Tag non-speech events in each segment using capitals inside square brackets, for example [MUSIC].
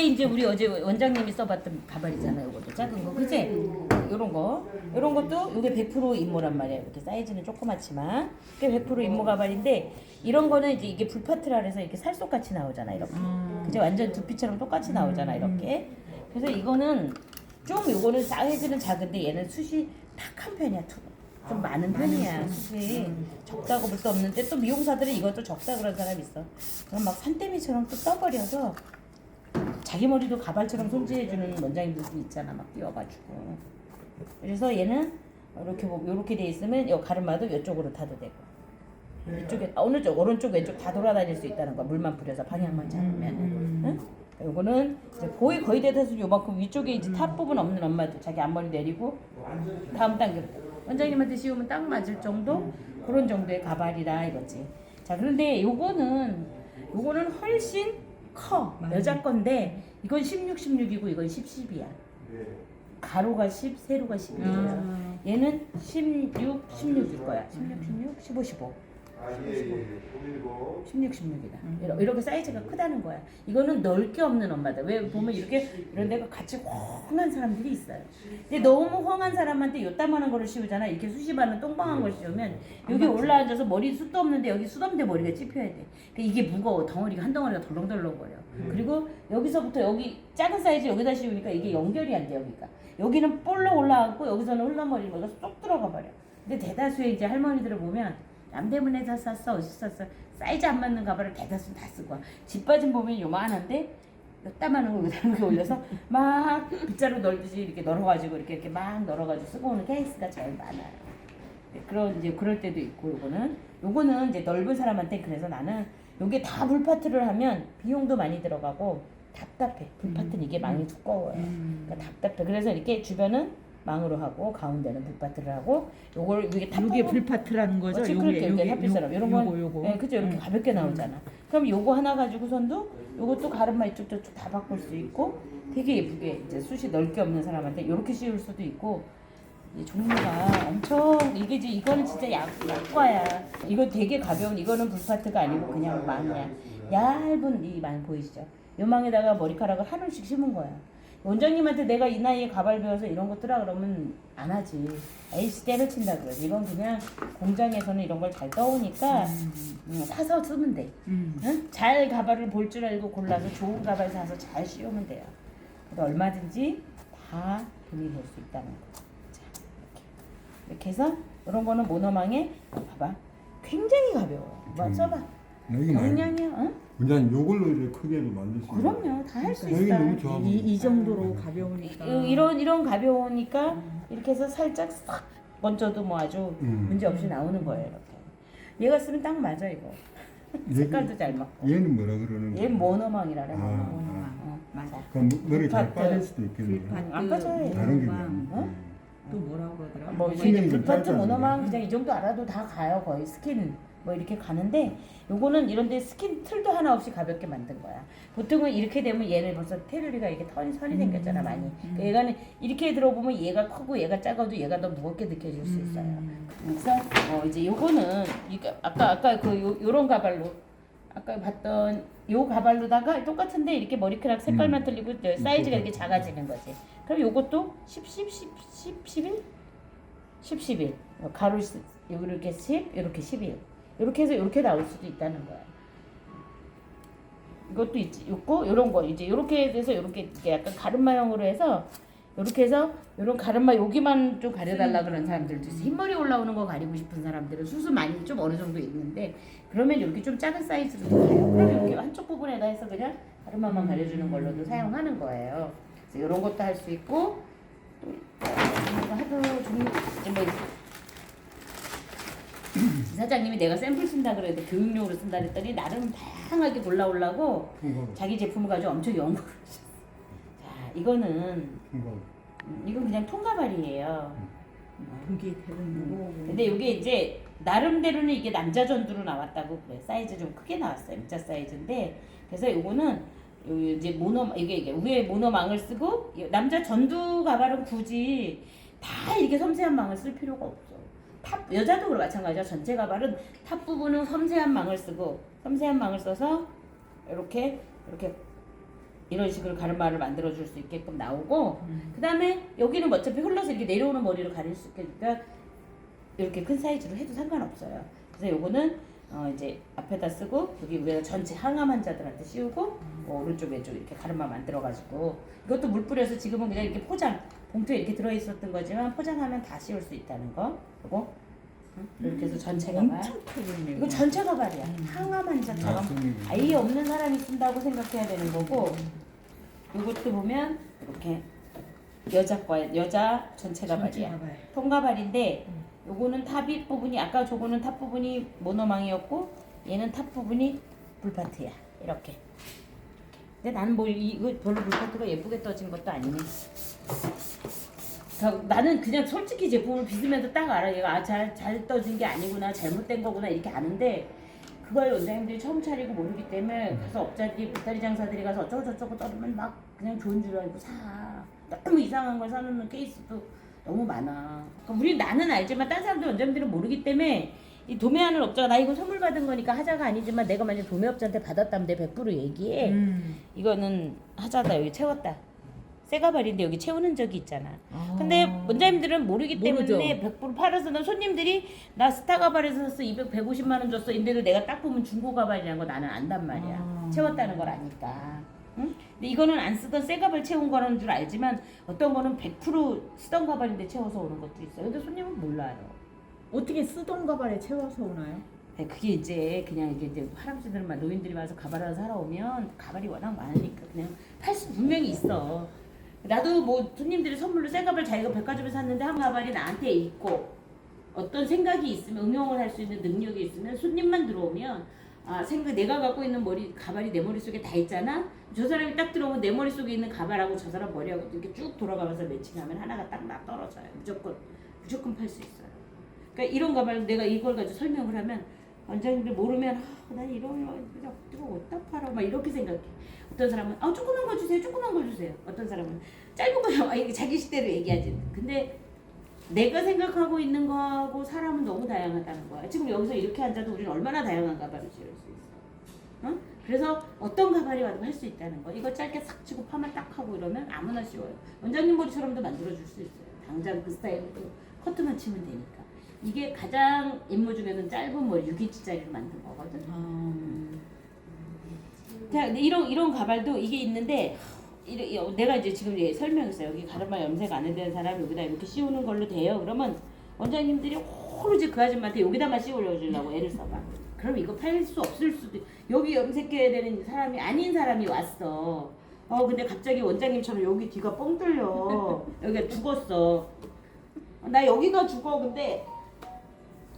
요게 이제 우리 어제 원장님이 써봤던 가발이잖아요. 요것도 작은 거, 그지? 요런 거, 요런 것도 요게 100% 임모란 말이에요. 이렇게 사이즈는 조그맣지만 이게 100% 임모 가발인데 이런 거는 이제 이게 불파트라 그래서 이렇게 살속 같이 나오잖아 이렇게. 그지? 완전 두피처럼 똑같이 나오잖아 이렇게. 그래서 이거는 좀 요거는 사이즈는 작은데 얘는 숱이 탁 한 편이야. 투. 좀 많은 편이야 숱이 적다고 볼 수 없는데 또 미용사들은 이것도 적다 그런 사람 있어. 그럼 막 산더미처럼 또 떠버려서 자기 머리도 가발처럼 손질해주는 원장님들도 있잖아. 막 띄워가지고. 그래서 얘는 이렇게 뭐 이렇게 돼 있으면 요 가르마도 이쪽으로 타도 되고. 이쪽에 아, 어느 쪽 오른쪽 왼쪽 다 돌아다닐 수 있다는 거야. 물만 뿌려서 방향만 잡으면. 응? 요거는 이제 거의 거의 대다수 요만큼 위쪽에 이제 탑 부분 없는 엄마도 자기 앞머리 내리고 다음 단계 원장님한테 씌우면 딱 맞을 정도? 그런 정도의 가발이라 이거지. 자 그런데 요거는 요거는 훨씬 커. 여자 건데 이건 16, 16이고 이건 10, 10이야. 가로가 10, 세로가 10이에요 아. 얘는 16, 16일 거야. 16, 16, 15, 15 16, 16이다. 이렇게 사이즈가 크다는 거야. 이거는 넓게 없는 엄마다. 왜 보면 이렇게 이런 데가 같이 헝한 사람들이 있어요. 근데 너무 헝한 사람한테 요따만한 거를 씌우잖아. 이렇게 수십하는 똥방한 걸 씌우면 여기 올라앉아서 머리 숱도 없는데 여기 숱 없는데 머리가 찝혀야 돼. 그러니까 이게 무거워. 덩어리가 한 덩어리가 덜렁덜렁 거려. 그리고 여기서부터 여기 작은 사이즈 여기다 씌우니까 이게 연결이 안 돼 여기가. 여기는 볼록 올라앉고 여기서는 흘러머리가 쏙 들어가 버려. 근데 대다수의 이제 할머니들을 보면 남대문에서 샀어 어디서 샀어 사이즈 안 맞는 가발을 대다수 다 쓰고 와. 집 빠진 보면 요만한데 따만한 걸 여기다 이렇게 올려서 [LAUGHS] 막 빗자루 널듯이 이렇게 널어가지고 이렇게 이렇게 막 널어가지고 쓰고 오는 케이스가 제일 많아요. 네, 그런 이제 그럴 때도 있고 요거는 요거는 이제 넓은 사람한테 그래서 나는 요게 다 불파트를 하면 비용도 많이 들어가고 답답해. 불파트는 이게 많이 두꺼워요. 그러니까 답답해. 그래서 이렇게 주변은 망으로 하고 가운데는 불파트를 하고 요걸 이게 다 이게 불파트라는 거죠? 어, 그렇게 이렇게 핫빛처럼 이런 건 요거 요거. 예, 그죠 이렇게 음. 가볍게 나오잖아. 그럼 요거 하나 가지고선도 요것도 가르마 이쪽 저쪽 다 바꿀 수 있고 되게 예쁘게 이제 숱이 넓게 없는 사람한테 요렇게 씌울 수도 있고 이 종류가 엄청 이게 이제 이거는 진짜 약 약과야. 이거 되게 가벼운 이거는 불파트가 아니고 그냥 망이야. 얇은 이 망 보이시죠? 요 망에다가 머리카락을 한 올씩 심은 거야. 원장님한테 내가 이 나이에 가발 배워서 이런 거 뜨라 그러면 안 하지. 에이씨 때려친다 그러지. 이건 그냥 공장에서는 이런 걸 잘 떠오니까 음, 사서 쓰면 돼. 음. 응? 잘 가발을 볼 줄 알고 골라서 좋은 가발 사서 잘 씌우면 돼요. 그래서 얼마든지 다 돈이 벌수 있다는 거. 자, 이렇게. 이렇게 해서 이런 거는 모노망에 어, 봐봐. 굉장히 가벼워. 뭐 음. 써봐. 여기 말고 용량이야. 응? 그냥 요걸로 이렇게 크게도 만들 수 있는 그럼요. 다 할 수 여기 있어. 너무 좋아 이, 이 정도로 가벼우니까. 이- 이런 이런 가벼우니까 이렇게 해서 살짝 싹 먼저도 뭐 아주 음. 문제 없이 나오는 거예요. 이렇게. 얘가 쓰면 딱 맞아 이거. 색깔도 잘 맞고. 얘는 뭐라 그러는 얘 모노망이라 그래. 아, 모노망. 아, 어, 맞아. 그럼 머리 잘. 빠질 수도 있겠네 안 빠져요. 다른 게 모노망. 뭐야 어? 또 뭐라고 그러더라? 뭐 신경이 이게 좀 불파트 짧잖아요. 모노망 그냥 이 정도 알아도 다 가요 거의 스킨 뭐 이렇게 가는데 요거는 이런데 스킨 틀도 하나 없이 가볍게 만든 거야 보통은 이렇게 되면 얘는 벌써 테두리가 이렇게 턴이 선이 생겼잖아 많이 그러니까 얘가는 이렇게 들어보면 얘가 크고 얘가 작아도 얘가 더 무겁게 느껴질 수 있어요 음. 그래서 어 이제 요거는 이거 아까 아까 그 요, 요런 가발로 아까 봤던 요 가발로다가 똑같은데 이렇게 머리카락 색깔만 음. 틀리고 사이즈가 이렇게 작아지는 거지. 그럼 요것도 10, 10, 10, 10, 11? 10, 11. 어, 가로 시- 요렇게 10, 요렇게 11. 요렇게 해서 요렇게 나올 수도 있다는 거야. 이것도 있지, 있고 요런 거 이제 요렇게 해서 이렇게 약간 가르마형으로 해서 요렇게 해서 요런 가르마 여기만 좀 가려달라 그런 사람들도 있어. 흰머리 올라오는 거 가리고 싶은 사람들은 수수 많이 좀 어느 정도 있는데 그러면 이렇게 좀 작은 사이즈로 가요. 그럼 이렇게 한쪽 부분에다 해서 그냥 가르마만 가려주는 걸로도 사용하는 거예요. 그래서 이런 것도 할 수 있고 또 하도 이제 뭐 사장님이 내가 샘플 쓴다 그래도 교육용으로 쓴다 그랬더니 나름 다양하게 골라오려고 자기 제품을 가지고 엄청 연구를 했어. 자, 이거는 음, 이건 그냥 통가발이에요. 보기 되게 무거워. 근데 이게 이제 나름대로는 이게 남자 전두로 나왔다고 그래. 사이즈 좀 크게 나왔어요. M자 사이즈인데 그래서 요거는 요 이제 모노 이게 이게 위에 모노망을 쓰고 이 남자 전두 가발은 굳이 다 이렇게 섬세한 망을 쓸 필요가 없어. 탑 여자도 그렇고 마찬가지야. 전체 가발은 탑 부분은 섬세한 망을 쓰고 섬세한 망을 써서 이렇게 이렇게 이런 식으로 가르마를 만들어 줄 수 있게끔 나오고 음. 그 다음에 여기는 뭐 어차피 흘러서 이렇게 내려오는 머리로 가릴 수 있으니까 이렇게 큰 사이즈로 해도 상관없어요. 그래서 요거는 어 이제 앞에다 쓰고 여기 위에다 전체 항암 환자들한테 씌우고 뭐 오른쪽 왼쪽 이렇게 가르마 만들어 가지고 이것도 물 뿌려서 지금은 그냥 이렇게 포장 봉투에 이렇게 들어 있었던 거지만 포장하면 다 씌울 수 있다는 거. 응? 이렇게 해서 전체 가발. 엄청. 이거 전체 가발이야. 항암 환자처럼. 아예 없는 사람이 쓴다고 생각해야 되는 거고 이것도 보면 이렇게 여자 거 여자 전체 가발이야. 가발. 통가발인데 요거는 탑이 부분이 아까 저거는 탑 부분이 모노망이었고 얘는 탑 부분이 불파트야. 이렇게 근데 나는 뭐 이- 이거 별로 불파트가 예쁘게 떠진 것도 아니네. 자, 나는 그냥 솔직히 제품을 빗으면서 딱 알아. 얘가 아, 잘, 잘 떠진 게 아니구나 잘못된 거구나 이렇게 아는데 그걸 원장님들이 처음 차리고 모르기 때문에 가서 업자들이 보따리 장사들이 가서 어쩌고 저쩌고 떠들면 막 그냥 좋은 줄 알고 사. 너무 이상한 걸 사놓는 케이스도 너무 많아. 그러니까 우리 나는 알지만 딴 사람들 원장님들은 모르기 때문에 이 도매하는 업자가 나 이거 선물 받은 거니까 하자가 아니지만 내가 만약 도매업자한테 받았다면 내 100% 얘기해 음. 이거는 하자다 여기 채웠다 새 가발인데 여기 채우는 적이 있잖아 아. 근데 원장님들은 모르기. 때문에 100% 팔아서는 손님들이 나 스타 가발에서 샀어 200, 150만 원 줬어 인데도 내가 딱 보면 중고 가발이라는 거 나는 안단 말이야 아. 채웠다는 걸 아니까 응? 근데 이거는 안 쓰던 새 가발 채운 거라는 줄 알지만 어떤 거는 100% 쓰던 가발인데 채워서 오는 것도 있어요 근데 손님은 몰라요 어떻게 쓰던 가발에 채워서 오나요? 네, 그게 이제 그냥 이게 이제 할아버지들만 노인들이 와서 가발 하나 사러 오면 가발이 워낙 많으니까 그냥 팔 수 분명히 있어. 나도 뭐 손님들이 선물로 새 가발 자기가 백화점에 샀는데 한 가발이 나한테 있고 어떤 생각이 있으면 응용을 할 수 있는 능력이 있으면 손님만 들어오면 아 생각 내가 갖고 있는 머리 가발이 내 머릿속에 다 있잖아 저 사람이 딱 들어오면 내 머릿속에 있는 가발하고 저 사람 머리하고 이렇게 쭉 돌아가면서 매칭하면 하나가 딱 나 떨어져요 무조건 무조건 팔 수 있어요 그러니까 이런 가발 내가 이걸 가지고 설명을 하면 원장님들 모르면 아, 난 이런 거 이거 어디다 팔아 막 이렇게 생각해. 어떤 사람은 아 조그만 거 주세요, 조그만 거 주세요. 어떤 사람은 짧은 거요. 아, 이게 자기 식대로 얘기하지. 근데 내가 생각하고 있는 거하고 사람은 너무 다양하다는 거야. 지금 여기서 이렇게 앉아도 우리는 얼마나 다양한 가발을 씌울 수 있어. 어? 그래서 어떤 가발이 와도 할 수 있다는 거. 이거 짧게 싹 치고 파마 딱 하고 이러면 아무나 씌워요. 원장님 머리처럼도 만들어 줄 수 있어요. 당장 그 스타일로 커트만 치면 되니까. 이게 가장 임무 중에는 짧은 머리 6인치짜리로 만든 거거든. 자, 근데 이런 이런 가발도 이게 있는데 이래- 여- 내가 이제 지금 얘 설명했어요. 여기 가르마 염색 안 해야 되는 사람 여기다 이렇게 씌우는 걸로 돼요. 그러면 원장님들이 오로지 그 아줌마한테 여기다만 씌우려 주려고 애를 써봐. 그럼 이거 팔 수 없을 수도 있- 여기 염색해야 되는 사람이 아닌 사람이 왔어. 어 근데 갑자기 원장님처럼 여기 뒤가 뻥 뚫려. [LAUGHS] 여기가 죽었어. 나 여기가 죽어 근데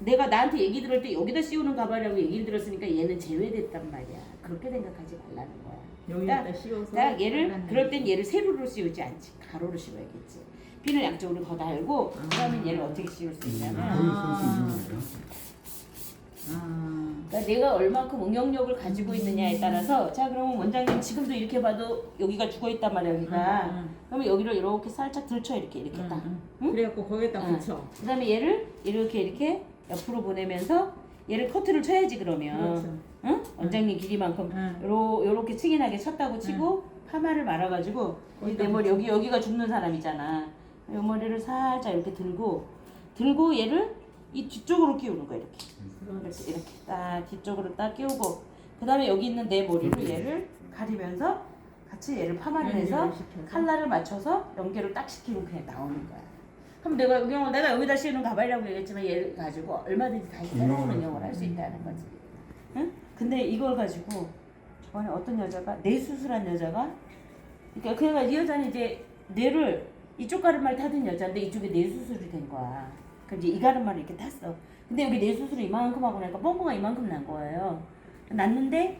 내가 나한테 얘기 들을 때 여기다 씌우는 가발이라고 얘기를 들었으니까 얘는 제외됐단 말이야. 그렇게 생각하지 말라는 거야. 여기다 씌워서. 딱 얘를. 그럴 땐 얘를 세로로 씌우지 않지 가로로 씌워야겠지. 핀을 양쪽으로 더 달고 그다음에 얘를 어떻게 씌울 수 있냐면 아. 거예요. 아. 그러니까 내가 얼만큼 응용력을 가지고 있느냐에 따라서 자 그러면 원장님 지금도 이렇게 봐도 여기가 죽어 있단 말이야 여기가 음, 음. 그러면 여기를 이렇게 살짝 들쳐 이렇게 이렇게 딱 응. 그래갖고 거기에다 응. 붙여. 그다음에 얘를 이렇게 이렇게 옆으로 보내면서 얘를 커트를 쳐야지 그러면 그렇죠. 응? 원장님 길이만큼 응. 요렇게 층인하게 쳤다고 치고 파마를 말아가지고 내 머리 여기 여기가 죽는 사람이잖아 이 머리를 살짝 이렇게 들고 들고 얘를 이 뒤쪽으로 끼우는 거야 이렇게 이렇게 이렇게 딱 뒤쪽으로 딱 끼우고 그 다음에 여기 있는 내 머리로 얘를 가리면서 같이 얘를 파마를 해서 연결을 시켜서. 칼라를 맞춰서 연결을 딱 시키면 그냥 나오는 거야. 그럼 내가 그냥 내가 여기다 씌우는 가발이라고 얘기했지만 얘를 가지고 얼마든지 다시 새로운 응용을 할 수 있다는 거지. 응? 근데 이걸 가지고 저번에 어떤 여자가 뇌 수술한 여자가 그러니까 그러니까 이 여자는 이제 뇌를 이쪽 가르마를 타던 여자인데 이쪽에 뇌 수술이 된 거야. 그럼 이제 이 가르마를 이렇게 탔어. 근데 여기 뇌 수술을 이만큼 하고 나니까 뻥뻥가 이만큼 난 거예요. 났는데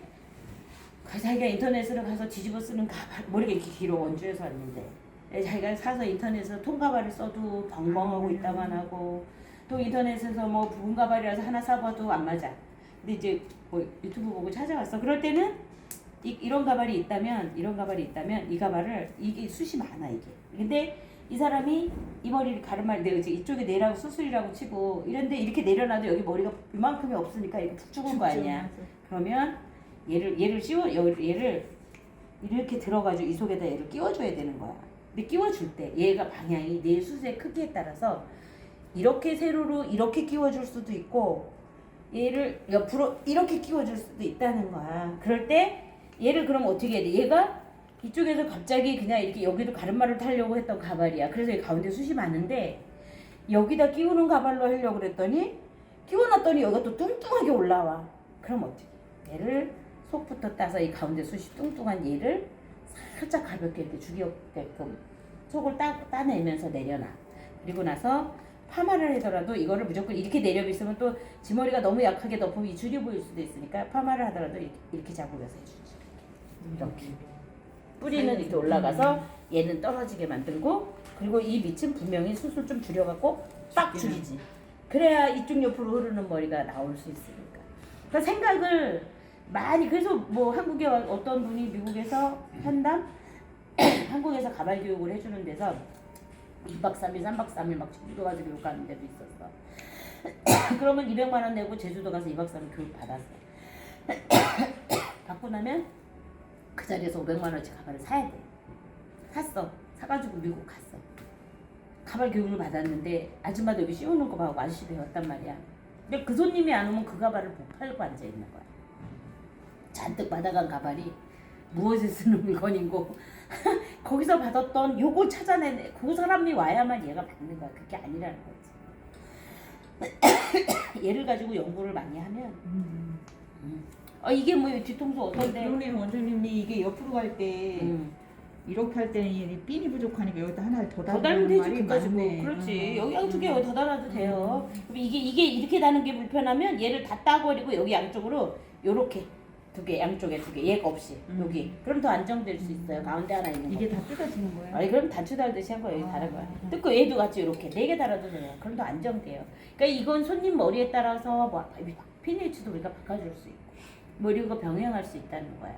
그 자기가 인터넷으로 가서 뒤집어 쓰는 가발 머리가 이렇게 길어 원주에서 왔는데 에, 자기가 사서 인터넷에서 통가발을 써도 벙벙하고 있다만 하고 또 인터넷에서 뭐 부분 가발이라서 하나 사봐도 안 맞아. 근데 이제 뭐 유튜브 보고 찾아왔어. 그럴 때는 이, 이런 가발이 있다면 이런 가발이 있다면 이 가발을 이게 숱이 많아 이게. 근데 이 사람이 이 머리를 가르마를 내가 이제 이쪽에 내라고 수술이라고 치고 이런데 이렇게 내려놔도 여기 머리가 이만큼이 없으니까 이렇게 푹 죽은 거 아니야. 그러면 얘를 얘를 씌워 얘를, 얘를 이렇게 들어가지고 이 속에다 얘를 끼워줘야 되는 거야. 끼워줄 때 얘가 방향이 내 숯의 크기에 따라서 이렇게 세로로 이렇게 끼워줄 수도 있고 얘를 옆으로 이렇게 끼워줄 수도 있다는 거야. 그럴 때 얘를 그럼 어떻게 해야 돼? 얘가 이쪽에서 갑자기 그냥 이렇게 여기도 가르마를 타려고 했던 가발이야. 그래서 이 가운데 숱이 많은데 여기다 끼우는 가발로 하려고 그랬더니 끼워놨더니 여기가 또 뚱뚱하게 올라와. 그럼 어떻게? 해? 얘를 속부터 따서 이 가운데 숱이 뚱뚱한 얘를 살짝 가볍게 이렇게 죽여게끔 속을 따, 따내면서 내려놔. 그리고 나서 파마를 하더라도 이거를 무조건 이렇게 내려비으면 또 지머리가 너무 약하게 덮으면 이 줄이 보일 수도 있으니까 파마를 하더라도 이렇게, 이렇게 잡으면서 해주지. 이렇게. 뿌리는 이렇게 올라가서 얘는 떨어지게 만들고 그리고 이 밑은 분명히 숱을 좀 줄여갖고 빡 줄이지. 그래야 이쪽 옆으로 흐르는 머리가 나올 수 있으니까. 그러니까 생각을 많이 그래서 뭐 한국에 와- 어떤 분이 미국에서 한담 [CLEARS THROAT] 한국에서 가발 교육을 해주는 데서 2박 3일, 3박 3일 막 제주도 가서 교육 가는 데도 있었어. [CLEARS THROAT] 그러면 200만 원 내고 제주도 가서 2박 3일 교육 받았어. [CLEARS THROAT] 받고 나면 그 자리에서 500만 원어치 가발을 사야 돼. 샀어. 사가지고 미국 갔어. 가발 교육을 받았는데 아줌마도 여기 씌우는 거 봐고 아저씨 배웠단 말이야. 근데 그 손님이 안 오면 그 가발을 못 팔고 앉아 있는 거야. 잔뜩 받아간 가발이 무엇에 쓰는 물건이고 [LAUGHS] 거기서 받았던 요걸 찾아내는 그 사람이 와야만 얘가 받는 거야. 그게 아니라는 거지. [COUGHS] 얘를 가지고 연구를 많이 하면 음. 어 이게 뭐 뒤통수 어떤데? 그러네 원장님이 이게 옆으로 갈때 음. 이렇게 할 때는 이 핀이 부족하니까 여기다 하나를 더 달면 되지 그까지 뭐. 그렇지 음. 여기 양쪽에 여기 더 달아도 돼요 그럼 이게 이게 이렇게 다는 게 불편하면 얘를 다 따버리고 여기 양쪽으로 요렇게 두 개 양쪽에 두 개 얘가 없이 음. 여기. 그럼 더 안정될 수 있어요. 가운데 하나 있는 거 이게 다 뜯어지는 거야? 아니 그럼 단추 달듯이 한거 여기 아. 달은 거야 뜯고 얘도 같이 이렇게 네 개 달아도 돼요. 그럼 더 안정돼요. 그러니까 이건 손님 머리에 따라서 뭐 피니치도 우리가 바꿔줄 수 있고 뭐 이런 병행할 수 있다는 거야.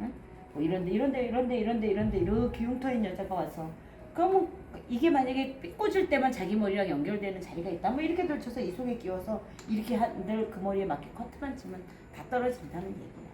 응? 뭐 이런데 이런데 이런데 이런데 이런데 이렇게 흉터인 여자가 와서. 그러면 이게 만약에 삐꼬질 때만 자기 머리랑 연결되는 자리가 있다. 뭐 이렇게 걸쳐서 이 속에 끼워서 이렇게 한들 그 머리에 맞게 커트만 치면 다 떨어진다는 얘기야